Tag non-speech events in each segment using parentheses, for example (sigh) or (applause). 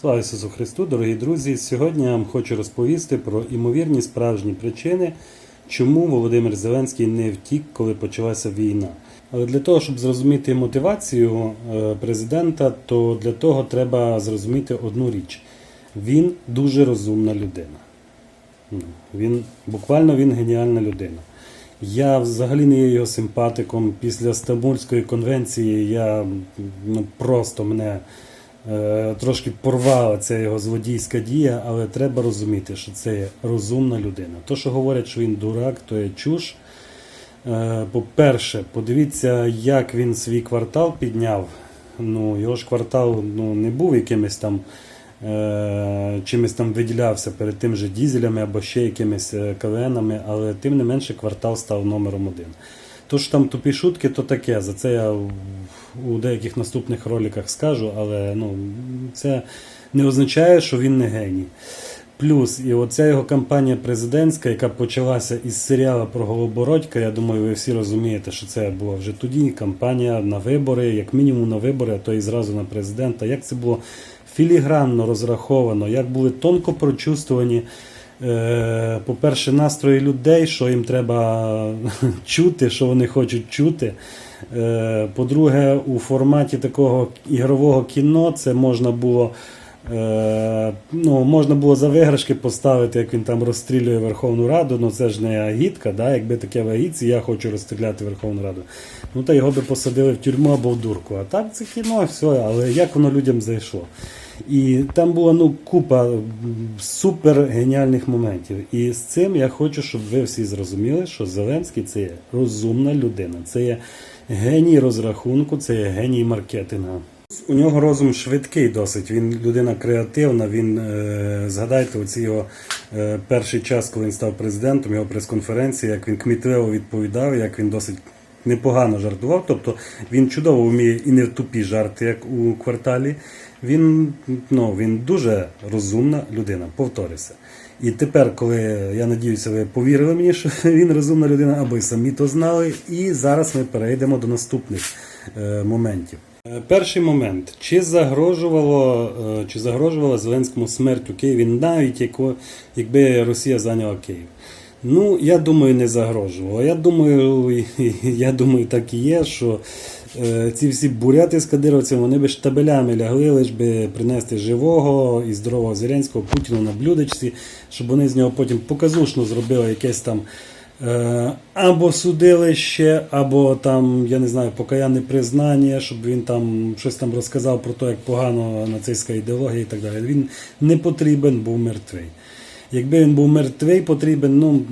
Слава Ісусу Христу, дорогі друзі! Сьогодні я вам хочу розповісти про імовірні справжні причини, чому Володимир Зеленський не втік, коли почалася війна. Але для того, щоб зрозуміти мотивацію е, президента, то для того треба зрозуміти одну річ: він дуже розумна людина. Ну, Він буквально він геніальна людина. Я взагалі не є його симпатиком. Після Стамбульської конвенції я ну, просто мене трошки порвала ця його злодійська дія, але треба розуміти, що це є розумна людина. То, що говорять, що він дурак, то є чуш. Е, по-перше, подивіться, як він свій квартал підняв. Ну, його ж квартал ну, не був якимось там е, чимось там виділявся перед тим же дізелями або ще якимись е, КВНами, але тим не менше квартал став номером один. То що там тупі шутки, то таке. За це я у деяких наступних роликах скажу, але ну, це не означає, що він не геній. Плюс, і оця його кампанія президентська, яка почалася із серіалу про Голобородька, я думаю, ви всі розумієте, що це була вже тоді кампанія на вибори, як мінімум на вибори, а то і зразу на президента. Як це було філігранно розраховано, як були тонко прочувствовані, по-перше, настрої людей, що їм треба (laughs) чути, що вони хочуть чути. Е, По-друге, у форматі такого ігрового кіно це можна було. Е, ну, можна було за виграшки поставити, як він там розстрілює Верховну Раду, ну це ж не агітка, да? якби таке в агітці, я хочу розстріляти Верховну Раду. Ну та його би посадили в тюрму або в дурку. А так це кіно, все, але як воно людям зайшло. І там була ну, купа супер геніальних моментів. І з цим я хочу, щоб ви всі зрозуміли, що Зеленський це є розумна людина, це є геній розрахунку, це є геній маркетингу. У нього розум швидкий досить. Він людина креативна. Він е, згадайте оці його е, перший час, коли він став президентом, його прес-конференції, як він кмітливо відповідав, як він досить непогано жартував. Тобто він чудово вміє і не в тупі жарти, як у кварталі. Він, ну, він дуже розумна людина, повторюся. І тепер, коли я надіюся, ви повірили мені, що (laughs) він розумна людина, або й самі то знали. І зараз ми перейдемо до наступних е, моментів. Е, Перший момент: чи загрожувало, е, чи загрожувала Зеленському смерть у Києві, навіть яко, якби Росія зайняла Київ? Ну, я думаю, не загрожувало. Я думаю, (laughs) я думаю, так і є, що ці всі буряти з кадировцями, вони би штабелями лягли, лиш би принести живого і здорового Зеленського Путіну на блюдечці, щоб вони з нього потім показушно зробили якесь там. Е, Або судилище, або там, я не знаю, покаянне признання, щоб він там щось там розказав про те, як погано нацистська ідеологія і так далі. Він не потрібен був мертвий. Якби він був мертвий, потрібен, ну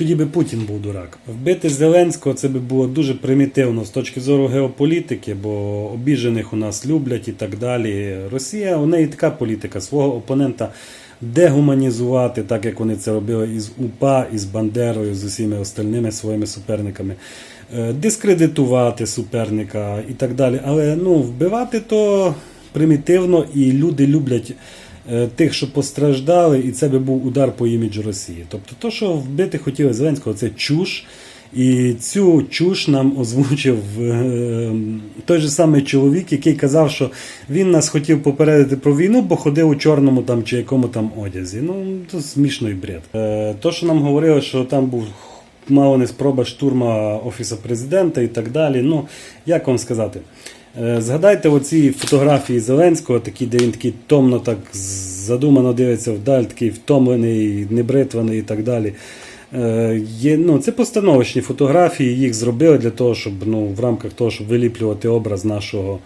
тоді би Путін був дурак. Вбити Зеленського це би було дуже примітивно з точки зору геополітики, бо обіжених у нас люблять і так далі. Росія, у неї така політика свого опонента дегуманізувати, так як вони це робили із УПА, із Бандерою, з усіма остальними своїми суперниками, е, дискредитувати суперника і так далі. Але ну, вбивати то примітивно, і люди люблять тих, що постраждали, і це би був удар по іміджу Росії. Тобто, то, що вбити хотіли Зеленського, це чуш. І цю чуш нам озвучив е, той же самий чоловік, який казав, що він нас хотів попередити про війну, бо ходив у чорному там чи якому там одязі. Ну, це смішний бред. Е, то, що нам говорили, що там був мало не спроба штурма Офісу президента і так далі. Ну, як вам сказати? Е, Згадайте оці фотографії Зеленського, такі, де він такий томно так задумано дивиться вдаль, такий втомлений, небритваний і так далі. Е, Є, ну, це постановочні фотографії, їх зробили для того, щоб ну, в рамках того, щоб виліплювати образ нашого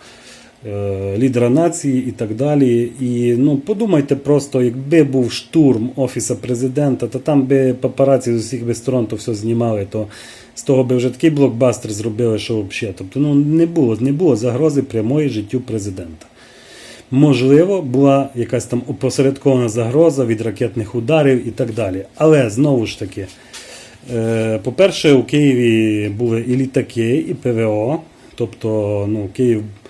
лідера нації і так далі. І ну, подумайте просто, якби був штурм Офіса президента, то там би папараці з усіх би сторон то все знімали, то з того би вже такий блокбастер зробили, що взагалі. Тобто ну, не було, не було загрози прямої життю президента. Можливо, була якась там опосередкована загроза від ракетних ударів і так далі. Але знову ж таки, е, по-перше, у Києві були і літаки, і ПВО. Тобто, ну, Київ е,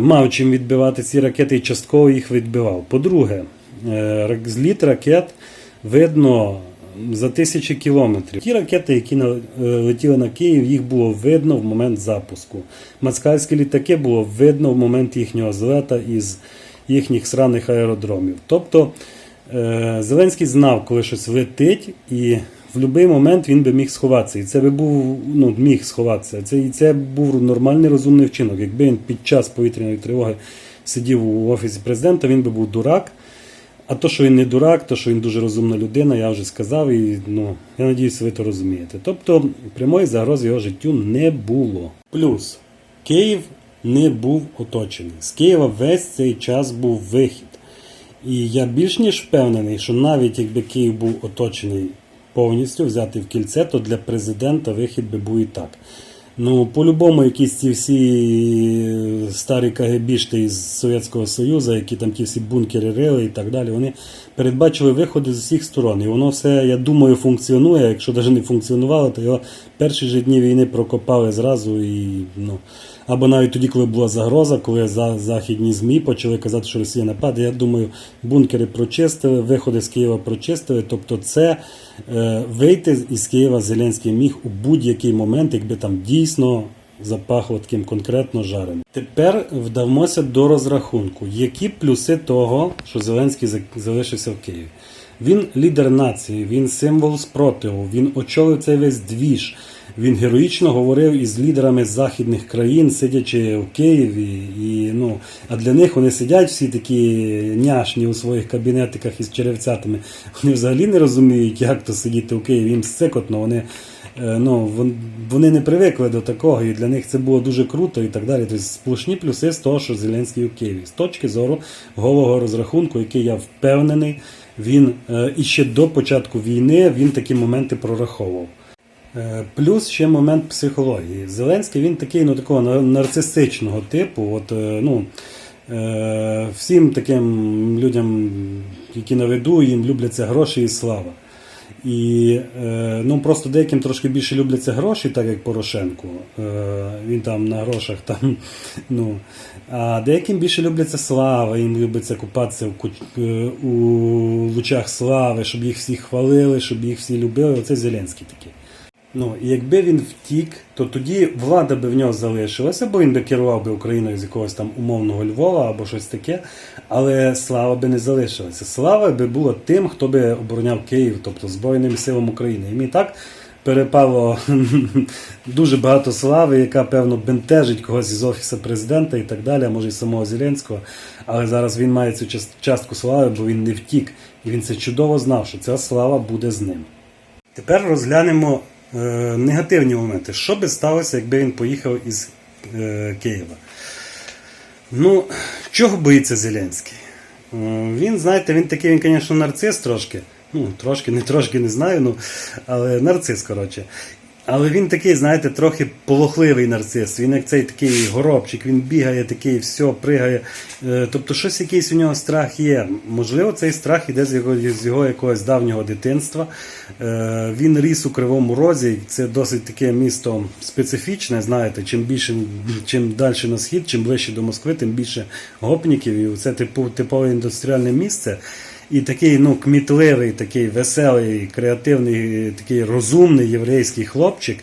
мав чим відбивати ці ракети і частково їх відбивав. По-друге, е, зліт ракет видно за тисячі кілометрів. Ті ракети, які е, летіли на Київ, їх було видно в момент запуску. Москальські літаки було видно в момент їхнього злета із їхніх сраних аеродромів. Тобто е, Зеленський знав, коли щось летить, і в будь-який момент він би міг сховатися. І це би був ну, міг сховатися. Це, і це був нормальний розумний вчинок. Якби він під час повітряної тривоги сидів у офісі президента, він би був дурак. А то, що він не дурак, то, що він дуже розумна людина, я вже сказав, і ну, я надіюся, ви то розумієте. Тобто прямої загрози його життю не було. Плюс Київ не був оточений. З Києва весь цей час був вихід. І я більш ніж впевнений, що навіть якби Київ був оточений повністю, взятий в кільце, то для президента вихід би був і так. Ну, по-любому, якісь ці всі старі КГБшти із Совєтського Союзу, які там ті всі бункери рили і так далі, вони передбачили виходи з усіх сторон. І воно все, я думаю, функціонує. Якщо навіть не функціонувало, то його перші ж дні війни прокопали зразу. І, ну, або навіть тоді, коли була загроза, коли за західні ЗМІ почали казати, що Росія нападе. Я думаю, бункери прочистили, виходи з Києва прочистили. Тобто, це е, вийти із Києва Зеленський міг у будь-який момент, якби там дійсно запахло таким конкретно жареним. Тепер вдамося до розрахунку, які плюси того, що Зеленський за- залишився в Києві. Він лідер нації, він символ спротиву, він очолив цей весь двіж. Він героїчно говорив із лідерами західних країн, сидячи в Києві. І, ну, а для них вони сидять всі такі няшні у своїх кабінетиках із черевцятами. Вони взагалі не розуміють, як то сидіти в Києві. Їм сикотно. Вони, е, ну, вони не привикли до такого, і для них це було дуже круто і так далі. Тобто сплошні плюси з того, що Зеленський у Києві. З точки зору голого розрахунку, який я впевнений, він е, і ще до початку війни він такі моменти прораховував. Е, Плюс ще момент психології. Зеленський він такий ну, такого нар- нарцистичного типу. От, е, ну, е, всім таким людям, які на виду, їм любляться гроші і слава. І ну, просто деяким трошки більше любляться гроші, так як Порошенку. Е, він там на грошах там. (laughs) Ну, а деяким більше любляться слава, їм любиться купатися в у лучах слави, щоб їх всі хвалили, щоб їх всі любили. Оце Зеленський такий. Ну, і якби він втік, то тоді влада би в нього залишилася, бо він би керував би Україною з якогось там умовного Львова або щось таке, але слава би не залишилася. Слава би була тим, хто би обороняв Київ, тобто Збройним силам України. І мені так перепало (laughs) дуже багато слави, яка, певно, бентежить когось із офісу президента і так далі, а може і самого Зеленського. Але зараз він має цю частку слави, бо він не втік. І він це чудово знав, що ця слава буде з ним. Тепер розглянемо е, негативні моменти. Що би сталося, якби він поїхав із е, Києва? Ну, чого боїться Зеленський? Е, він, знаєте, він такий, він, звісно, нарцис трошки. Ну, трошки, не трошки не знаю, ну, але нарцис, коротше. Але він такий, знаєте, трохи полохливий нарцис. Він як цей такий горобчик, він бігає, такий, все, пригає. Е, Тобто щось якийсь у нього страх є. Можливо, цей страх іде з його, з його якогось давнього дитинства. Е, Він ріс у Кривому Розі. Це досить таке місто специфічне. Знаєте, чим більше, чим далі на схід, чим ближче до Москви, тим більше гопників. І це типу, типове індустріальне місце. І такий ну, кмітливий, такий веселий, креативний, такий розумний єврейський хлопчик,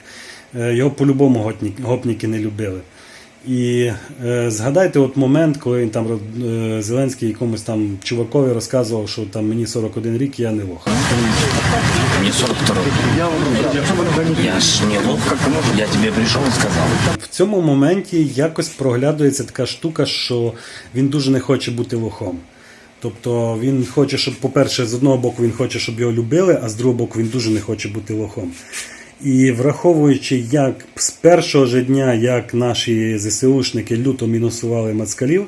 е, його по-любому гопніки не любили. І е, згадайте от момент, коли він там е, Зеленський якомусь там чувакові розказував, що там мені 41 рік, я не лох. Мне 42 Я ж не лох, я тебе пришел и сказал. В цьому моменті якось проглядується така штука, що він дуже не хоче бути лохом. Тобто він хоче, щоб, по-перше, з одного боку він хоче, щоб його любили, а з другого боку він дуже не хоче бути лохом. І враховуючи, як з першого ж дня, як наші ЗСУшники люто мінусували мацкалів,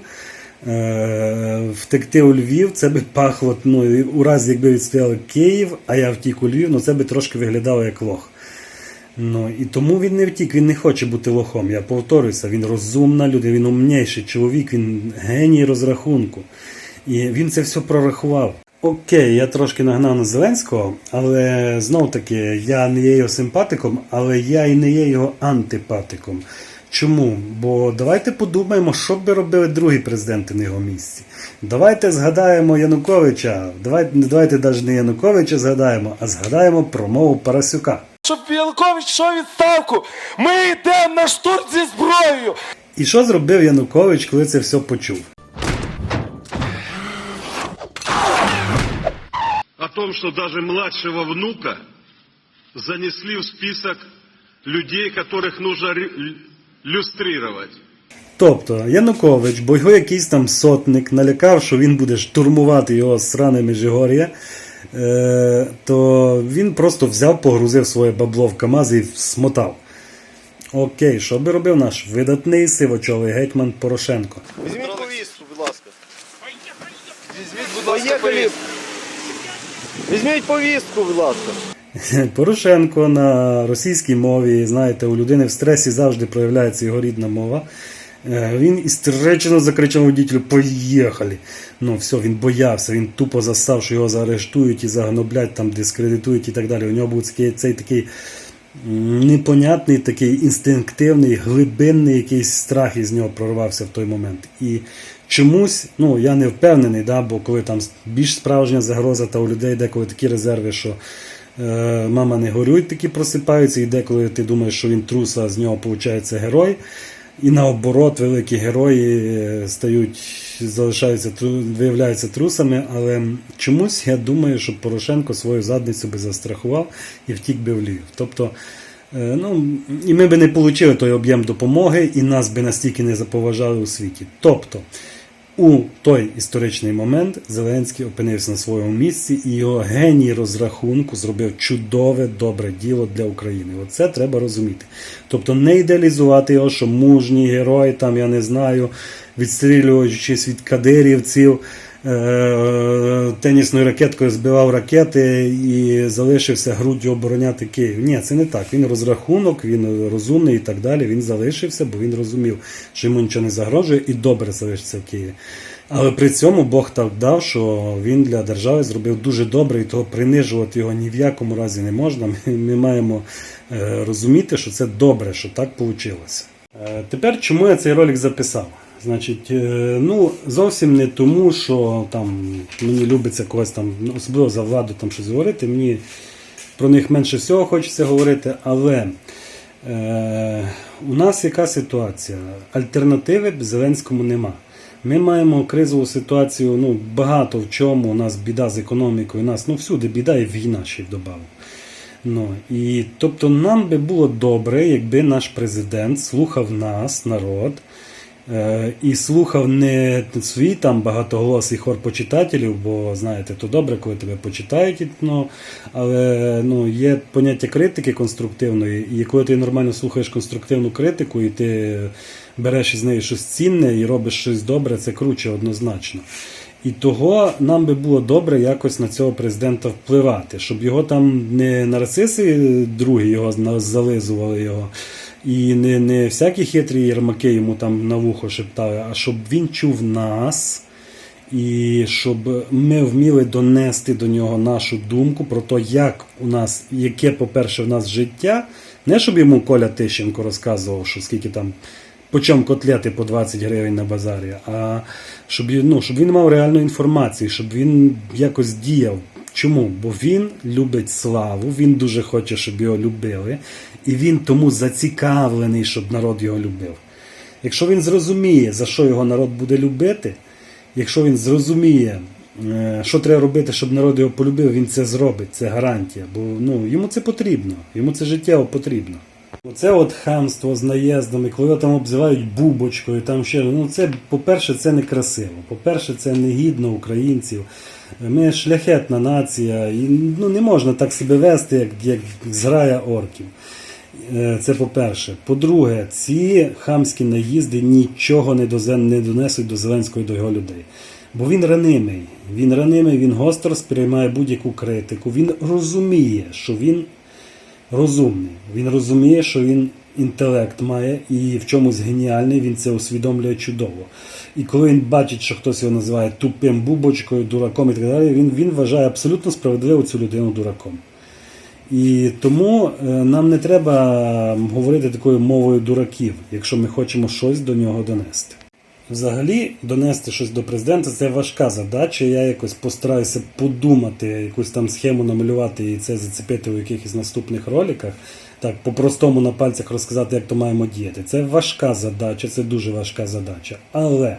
е, втекти у Львів, це би пахло, ну, у разі, якби відстояли Київ, а я втік у Львів, ну це би трошки виглядало як лох. Ну і тому він не втік, він не хоче бути лохом. Я повторюся, він розумна людина, він умніший чоловік, він геній розрахунку. І він це все прорахував. Окей, я трошки нагнав на Зеленського, але знов таки я не є його симпатиком, але я і не є його антипатиком. Чому? Бо давайте подумаємо, що б би робили другі президенти на його місці. Давайте згадаємо Януковича. Давайте, давайте навіть не Януковича згадаємо, а згадаємо промову Парасюка. Щоб Янукович йшов відставку, ми йдемо на штурм зі зброєю. І що зробив Янукович, коли це все почув? Том, что даже младшего внука занесли в список людей, которых нужно люстрировать. Тобто Янукович, бо його якийсь там сотник налякав, що він буде штурмувати його сране Межигор'я, е, то він просто взяв, погрузив своє бабло в КАМАЗ і смотав. Окей, що би робив наш видатний сивочолий гетьман Порошенко? Візьміть повістку, будь ласка. Візьміть, будь ласка, повістку. Візьміть повістку, будь ласка. (laughs) Порошенко на російській мові, знаєте, у людини в стресі завжди проявляється його рідна мова. Е, Він істерично закричав водітелю «Поїхали!». Ну, все, він боявся, він тупо застав, що його заарештують і загноблять, там, дискредитують і так далі. У нього був цей, цей такий непонятний, такий інстинктивний, глибинний якийсь страх із нього прорвався в той момент. І чомусь, ну я не впевнений, да, бо коли там більш справжня загроза, та у людей деколи такі резерви, що е, мама не горюй, такі просипаються, і деколи ти думаєш, що він трус, а з нього виходить герой. І наоборот, великі герої е, стають, залишаються виявляються трусами, але чомусь я думаю, що Порошенко свою задницю би застрахував і втік би в Львів. Тобто, е, ну, і ми би не отримали той об'єм допомоги, і нас би настільки не заповажали у світі. Тобто, у той історичний момент Зеленський опинився на своєму місці, і його геній розрахунку зробив чудове добре діло для України. Оце треба розуміти. Тобто не ідеалізувати його, що мужній герой, там я не знаю, відстрілюючись від кадирівців, тенісною ракеткою збивав ракети і залишився груддю обороняти Київ. Ні, це не так. Він розрахунок, він розумний і так далі. Він залишився, бо він розумів, що йому нічого не загрожує, і добре залишиться в Києві. Але при цьому Бог так дав, що він для держави зробив дуже добре, і того принижувати його ні в якому разі не можна. Ми, ми маємо е, розуміти, що це добре, що так вийшло. Е, тепер чому я цей ролик записав? Значить, е, ну зовсім не тому, що там мені любиться когось там, ну, особливо за владу там щось говорити. Мені про них менше всього хочеться говорити, але е, у нас яка ситуація? Альтернативи Зеленському нема. Ми маємо кризову ситуацію, ну багато в чому. У нас біда з економікою, у нас ну всюди біда і війна ще й додав. Ну, і, тобто нам би було добре, якби наш президент слухав нас, народ, і слухав не свій там багатоголосий хор почитателів, бо знаєте, то добре, коли тебе почитають, ну, але ну, є поняття критики конструктивної, і коли ти нормально слухаєш конструктивну критику, і ти береш із неї щось цінне і робиш щось добре, це круче однозначно. І того нам би було добре якось на цього президента впливати, щоб його там не нарциси другі його зализували його, і не, не всякі хитрі єрмаки йому там на вухо шептали, а щоб він чув нас. І щоб ми вміли донести до нього нашу думку про те, як у нас, яке, по-перше, в нас життя. Не щоб йому Коля Тищенко розказував, що скільки там по чому котлети по 20 гривень на базарі, а щоб, ну, щоб він мав реальну інформацію, щоб він якось діяв. Чому? Бо він любить славу, він дуже хоче, щоб його любили, і він тому зацікавлений, щоб народ його любив. Якщо він зрозуміє, за що його народ буде любити, якщо він зрозуміє, е, що треба робити, щоб народ його полюбив, він це зробить, це гарантія. Бо ну, йому це потрібно, йому це життєво потрібно. Оце от хамство з наїздами, коли його там обзивають бубочкою, там ще ну це, по-перше, це не красиво. По-перше, це не гідно українців. Ми шляхетна нація, і ну не можна так себе вести, як, як зграя орків. Е, Це по-перше. По-друге, ці хамські наїзди нічого не, донесуть до Зеленського і до його людей. Бо він ранимий. Він ранимий, він гостро сприймає будь-яку критику. Він розуміє, що він розумний. Він розуміє, що він інтелект має і в чомусь геніальний, він це усвідомлює чудово. І коли він бачить, що хтось його називає тупим бубочкою, дураком і так далі, він, він вважає абсолютно справедливо цю людину дураком. І тому е, нам не треба говорити такою мовою дураків, якщо ми хочемо щось до нього донести. Взагалі, донести щось до президента це важка задача. Я якось постараюся подумати, якусь там схему намалювати і це зацепити у якихось наступних роликах. Так, по-простому на пальцях розказати, як то маємо діяти. Це важка задача, це дуже важка задача. Але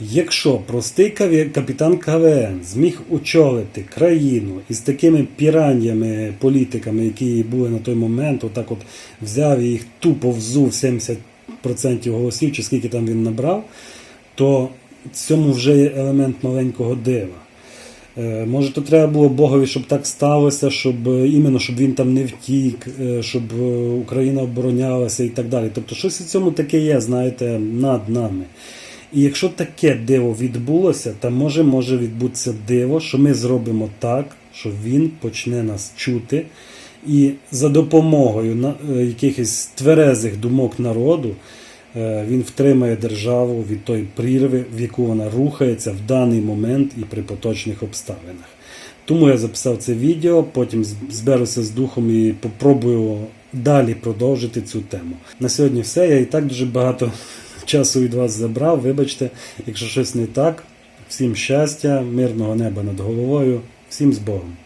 Якщо простий капітан КВН зміг очолити країну із такими піраннями, політиками, які були на той момент, отак от взяв і їх тупо взув 70% голосів, чи скільки там він набрав, то цьому вже є елемент маленького дива. Е, Може, то треба було Богові, щоб так сталося, щоб е, іменно щоб він там не втік, е, щоб Україна оборонялася і так далі. Тобто, щось у цьому таке є, знаєте, над нами. І якщо таке диво відбулося, то може може відбутися диво, що ми зробимо так, що він почне нас чути, і за допомогою якихось тверезих думок народу він втримає державу від тої прірви, в яку вона рухається в даний момент і при поточних обставинах. Тому я записав це відео, потім зберуся з духом і попробую далі продовжити цю тему. На сьогодні все. Я і так дуже багато (laughs) часу від вас забрав. Вибачте, якщо щось не так. Всім щастя, мирного неба над головою, всім з Богом.